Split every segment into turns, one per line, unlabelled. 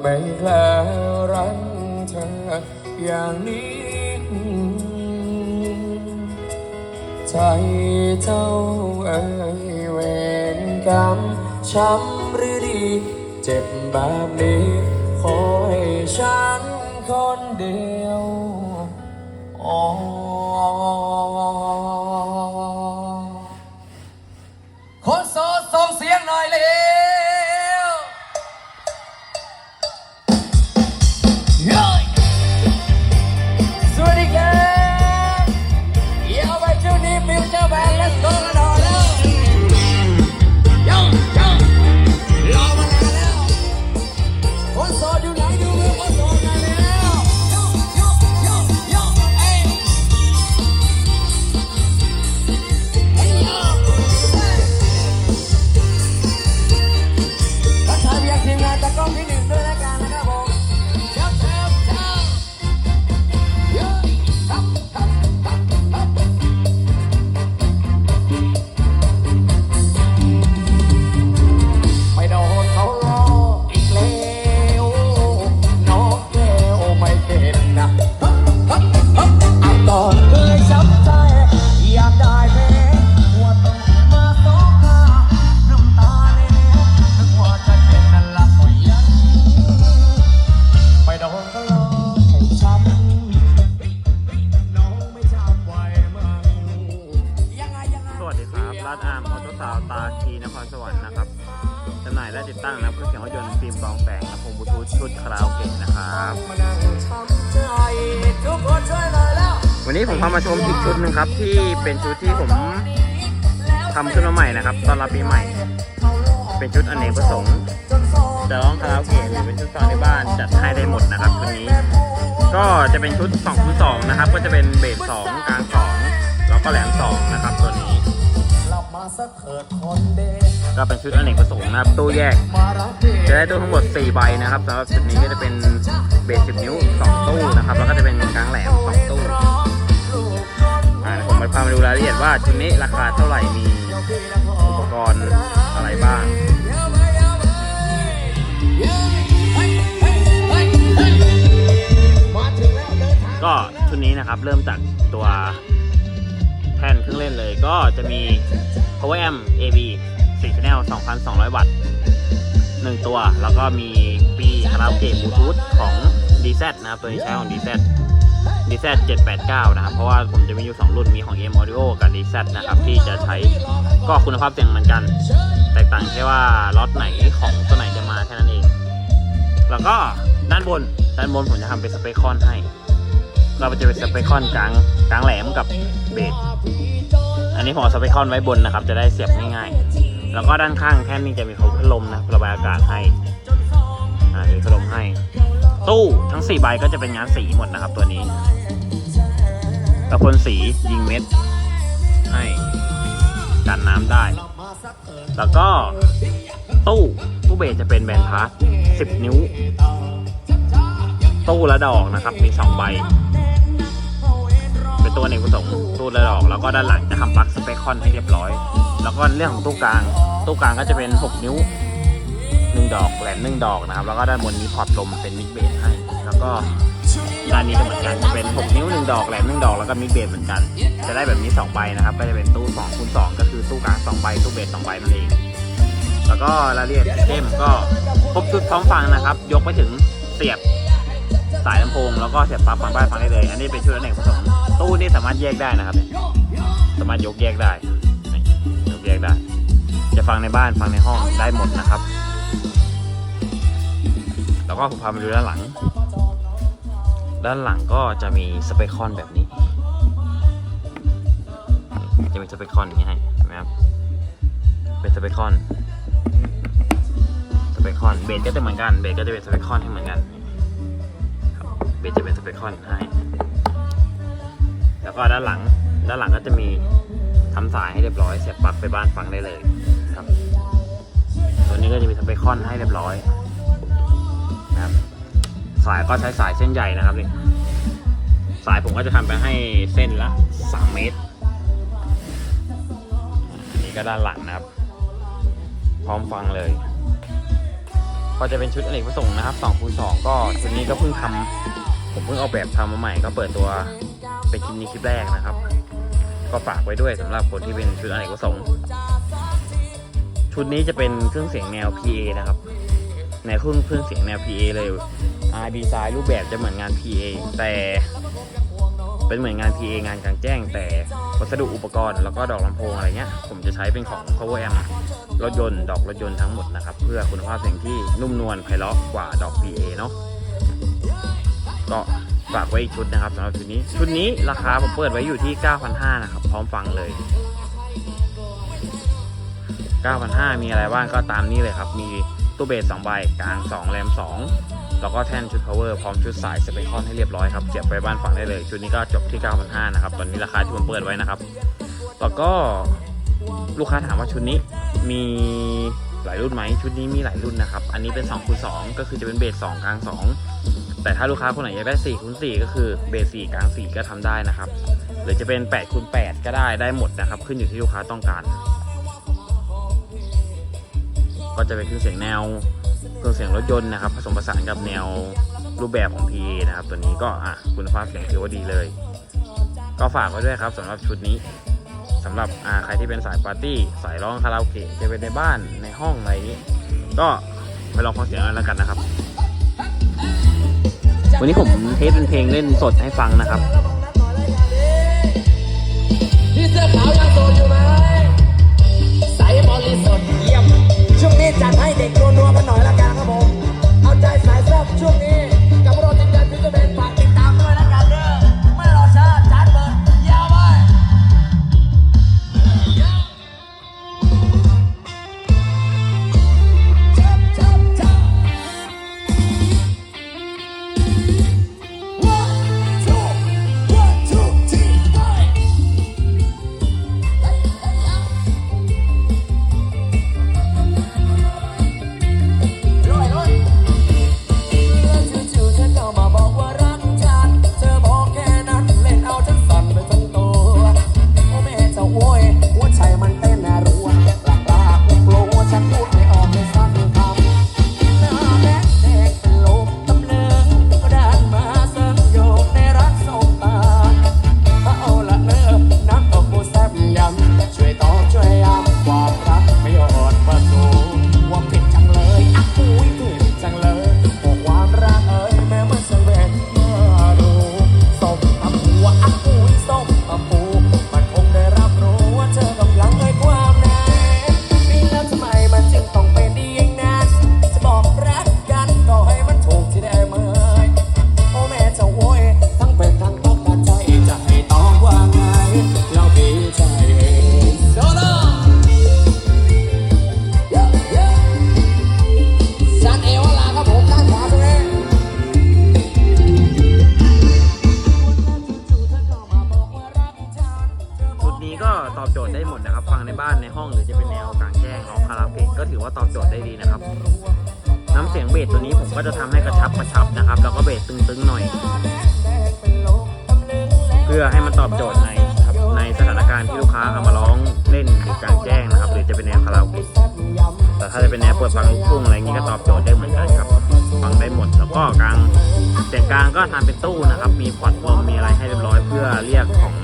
ไม่แคลรังเธออย่างนี้ ใจเจ้าเอ่ยเวรกรรมช้ำหรือดี เจ็บแบบนี้ ขอให้ฉันคนเดียวอ๋อ พามา
ช
มอี
กชุดหนึ่งครับ ที่เป็นชุดที่ผมทำขึ้นมาใหม่นะครับ ตอนรับปีใหม่ เป็นชุดอเนกประสงค์จะร้องคาราโอเกะหรือเป็นชุดฟังในบ้านจัดให้ได้หมดนะครับชุดนี้ ก็จะเป็นชุด2คูณ2นะครับ ก็จะเป็นเบส2กลาง2แล้วก็แหลม2นะครับตัวนี้
ก็เป็
นชุดอเนกประสงค์นะครับตู้แยก จะได้ตู้ทั้งหมด 4 ใบนะครับสำหรับชุดนี้ก็จะเป็นเบส10 นิ้ว 2 ตู้นะครับ แล้วก็จะเป็นกลางแหลม 2 ตู้ พามาดูรายละเอียดว่าชุดนี้ราคาเท่าไหร่มีอุปกรณ์อะไรบ้าง
มาถึงแล้วเดินทาง
ก็ชุดนี้นะครับเริ่มจากตัวแผ่นเครื่องเล่นเลยก็จะมี Power Amp AB 4 Channel 2,200 วัตต์ 1 ตัว แล้วก็มีปีคาราโอเกะบลูทูธของ DZ นะครับ ตัวนี้ใช้ของ DZ DZ 789 นะครับ เพราะว่าผมจะมีอยู่ 2 รุ่นมีของ M Audio กับ DZ นะครับ ที่จะใช้ก็คุณภาพเสียงเหมือนกัน แตกต่างแค่ว่าล็อตไหนของตัวไหนจะมาแค่นั้นเอง แล้วก็ด้านบนด้านบนผมจะทำเป็นสเปคคอนให้ เราจะเป็นสเปคคอนกลางกลางแหลมกับเบสอันนี้ผมเอาสเปคคอนไว้บนนะครับ จะได้เสียบง่ายๆ แล้วก็ด้านข้างแค่นี้จะมีพัดลมนะระบายอากาศให้อ่ามีพัดลมให้ ตู้ทั้ง 4 ใบก็จะเป็นงานสีหมดนะครับตัวนี้ตะพนสียิงเม็ด ให้กันน้ำได้ แล้วก็ตู้ตู้เบสจะเป็นแบนพาร์ท10 นิ้ว ตู้ละดอกนะครับ มี 2 ใบ เป็นตัวเอกประสงค์ตู้ละดอก แล้วก็ด้านหลังจะทำปลั๊กสเปคคอนให้เรียบร้อย แล้วก็เรื่องของตู้กลาง ตู้กลางก็จะเป็น 6 นิ้ว 1ดอกแหลม1ดอกนะครับ แล้วก็ด้านบนมีพอร์ตลมเป็นมิกเบสให้ แล้วก็ด้านนี้ก็เหมือนกันจะเป็น 6 นิ้ว 1 ดอกแหลม1ดอกแล้วก็มิกเบสเหมือนกัน จะได้แบบนี้ 2 ใบนะครับ ก็จะเป็นตู้2คูณ2ก็คือตู้กลาง2ใบตู้เบส2ใบนั่นเอง แล้วก็รายละเอียดเต็มก็ครบชุดพร้อมฟังนะครับ ยกไปถึงเสียบสายลำโพงแล้วก็เสียบปลั๊กฟังบ้านฟังได้เลย อันนี้เป็นชุดอเนกประสงค์ตู้นี่สามารถแยกได้นะครับ สามารถยกแยกได้ยกแยกได้ จะฟังในบ้านฟังในห้องได้หมดนะครับ ก็ผมพามาดูด้านหลัง ด้านหลังก็จะมีสเปคคอนแบบนี้ จะมีสเปคคอนอย่างนี้ให้เห็นไหมครับ เป็นสเปคคอน สเปคคอน เบสก็จะเหมือนกัน เบสก็จะเป็นสเปคคอนให้เหมือนกันเบสจะเป็นสเปคคอนให้ แล้วก็ด้านหลัง ด้านหลังก็จะมีทำสายให้เรียบร้อย เสียบปลั๊กไปบ้านฟังได้เลยครับ ตัวนี้ก็จะมีสเปคคอนให้เรียบร้อย นะครับ สายก็ใช้สายเส้นใหญ่นะครับนี่สายผมก็จะทำไปให้เส้นละ 3 เมตร อันนี้ก็ด้านหลังนะครับ พร้อมฟังเลย ก็จะเป็นชุดอเนกประสงค์นะครับ2คูณ2ก็ชุดนี้ก็เพิ่งทำผมเพิ่งเอาแบบทำมาใหม่ ก็เปิดตัวเป็นคลิปนี้คลิปแรกนะครับ ก็ฝากไว้ด้วยสำหรับคนที่เป็นชุดอเนกประสงค์ชุดนี้จะเป็นเครื่องเสียงแนว PA นะครับ ในเครื่องเครื่องเสียงแนว PA เลยอ่าดีไซน์รูปแบบจะเหมือนงาน PA แต่เป็นเหมือนงาน PA งานกลางแจ้ง แต่วัสดุอุปกรณ์แล้วก็ดอกลำโพงอะไรเงี้ย ผมจะใช้เป็นของ Power Amp รถยนต์ ดอกรถยนต์ทั้งหมดนะครับ เพื่อคุณภาพเสียงที่นุ่มนวลไพเราะกว่าดอก PA เนาะก็ฝากไว้อีกชุดนะครับสำหรับชุดนี้ ชุดนี้ราคาผมเปิดไว้อยู่ที่ 9,500นะครับ พร้อมฟังเลย 9,500มีอะไรบ้างก็ตามนี้เลยครับ มี ตู้เบส2ใบกลาง2แรม2 แล้วก็แท่นชุด power พร้อมชุดสายสเปคอนให้เรียบร้อยครับเสียบไปบ้านฝั่งได้เลย ชุดนี้ก็จบที่ 9,500นะครับ ตอนนี้ราคาที่ผมเปิดไว้นะครับ แล้วก็ลูกค้าถามว่าชุดนี้มีหลายรุ่นไหมชุดนี้มีหลายรุ่นนะครับ อันนี้เป็น2คูณ2ก็คือจะเป็นเบส2กลาง 2 แต่ถ้าลูกค้าคนไหนอยากได้4คูณ4ก็คือเบส4กลาง 4 ก็ทำได้นะครับ หรือจะเป็น8คูณ8ก็ได้ได้หมดนะครับ ขึ้นอยู่ที่ลูกค้าต้องการ ก็จะเป็นเครื่องเสียงแนวเครื่องเสียงรถยนต์นะครับ ผสมผสานกับแนวรูปแบบของ PA นะครับ ตัวนี้ก็อะคุณภาพเสียงถือว่าดีเลย ก็ฝากไว้ด้วยครับสำหรับชุดนี้สำหรับอ่าใครที่เป็นสายปาร์ตี้สายร้องคาราโอเกะจะเป็นในบ้านในห้องอะไรนี้ก็ไปลองฟังเสียงกันแล้วกันนะครับ วันนี้ผมเทสเป็นเพลงเล่นสดให้ฟังนะครับ
พี่เสื้อขาวยัง จัดให้เด็กคน ถือว่าตอบโจ
ทย์ได้ดีนะครับ น้ำเสียงเบสตัวนี้ผมก็จะทำให้กระชับกระชับนะครับ แล้วก็เบสตึงๆหน่อย เพื่อให้มันตอบโจทย์ในครับในสถานการณ์ที่ลูกค้าเอามาร้องเล่นหรือกลางแจ้งนะครับ หรือจะเป็นแนวคาราโอเกะแต่ถ้าจะเป็นแนวเปิดฟังลูกทุ่งอะไรอย่างนี้ก็ตอบโจทย์ได้เหมือนกันครับ ฟังได้หมดแล้วก็กลางเสียงกลางก็ทำเป็นตู้นะครับ มีพอร์ตวอร์มมีอะไรให้เรียบร้อยเพื่อเรียกของ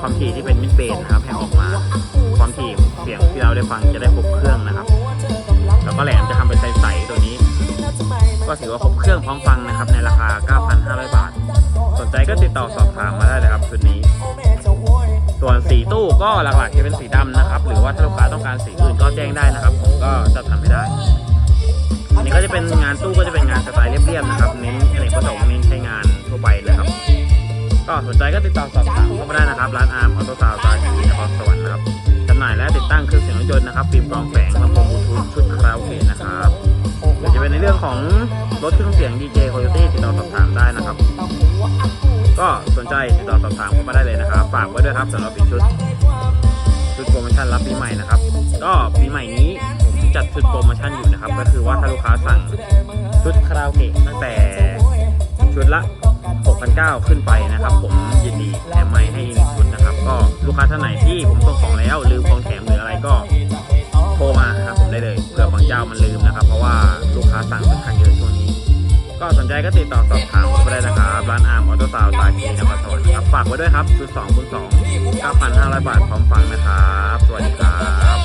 ความถี่ที่เป็นมิดเบสนะครับให้ออกมา ความถี่เสียงที่เราได้ฟังจะได้ครบเครื่องนะครับ แล้วก็แหลมจะทำเป็นใสๆตัวนี้ ก็ถือว่าครบเครื่องพร้อมฟังนะครับ ในราคา 9,500 บาท สนใจก็ติดต่อสอบถามมาได้เลยครับชุดนี้ ส่วนสีตู้ก็หลักๆจะเป็นสีดำนะครับ หรือว่าถ้าลูกค้าต้องการสีอื่นก็แจ้งได้นะครับ ผมก็จะทำให้ได้ อันนี้ก็จะเป็นงานตู้ก็จะเป็นงานสไตล์เรียบๆนะครับเน้นอเนกประสงค์เน้นใช้งานทั่วไปนะครับ ก็สนใจก็ติดต่อสอบถามเข้ามาได้นะครับ ร้านอาร์มออโต้ซาวด์ตาทีนครสวรรค์นะครับำหน่ายและติดตั้งเครื่องเสียงรถยนต์นะครับฟิล์มกรองแฝงลำโพงบลูทูธชุดคาราโอเกะนะครับหรือจะเป็นในเรื่องของรถเครื่องเสียง DJ Coyote ติดต่อสอบถามได้นะครับ ก็สนใจติดต่อสอบถามเข้ามาได้เลยนะครับ ฝากไว้ด้วยครับสำหรับอีชุดชุดโปรโมชั่นรับปีใหม่นะครับ ก็ปีใหม่นี้ผมจัดชุดโปรโมชั่นอยู่นะครับ ก็คือว่าถ้าลูกค้าสั่งชุดคาราโอเกะตั้งแต่ชุดละ6,900ขึ้นไปนะครับ ผม ก็ติดต่อสอบถามเข้าไปได้นะครับร้านอาร์มออโต้ซาวตาคีนครสวรรค์ครับฝากไว้ด้วยครับชุด2คูณ2 9,500 บาทพร้อมฟังนะครับสวัสดีครับ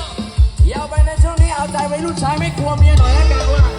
ยาวไปในช่วงนี้เอาใจไว้รุ่นชายไม่กลัวเมียหน่อยแล้วกันว่า